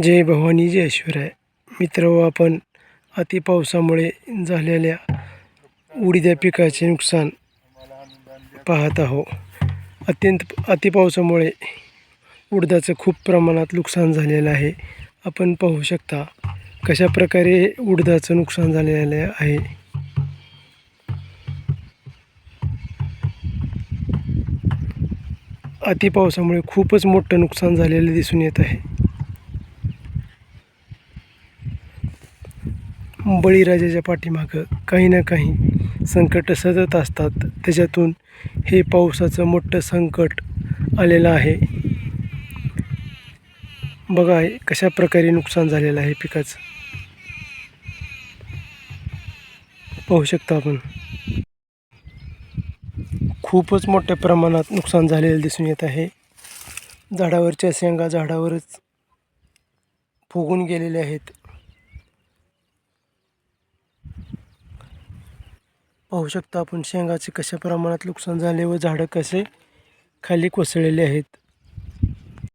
जय भवानी जय शिवराय मित्र आपण अति पावसामुळे झालेल्या उडीद्या पिकाचे नुकसान पाहत आहोत. अत्यंत अति पावसामुळे उडदाचं खूप प्रमाणात नुकसान झालेलं आहे. आपण पाहू शकता कशा प्रकारे उडदाचं नुकसान झालेलं आहे. अति पावसामुळे खूपच मोठं नुकसान झालेलं दिसून येत आहे. बळीराजाच्या पाठीमागं काही ना काही संकट सतत असतात. त्याच्यातून हे पावसाचं मोठं संकट आलेलं आहे. बघा कशा प्रकारे नुकसान झालेलं आहे पिकाचं. पाहू शकता आपण. खूपच मोठ्या प्रमाणात नुकसान झालेलं दिसून येत आहे. झाडावरच्या शेंगा झाडावरच फुगून गेलेले आहेत. पाहू शकता आपण शेंगाचे कशा प्रमाणात नुकसान झाले व झाडं कसे खाली कोसळलेले आहेत.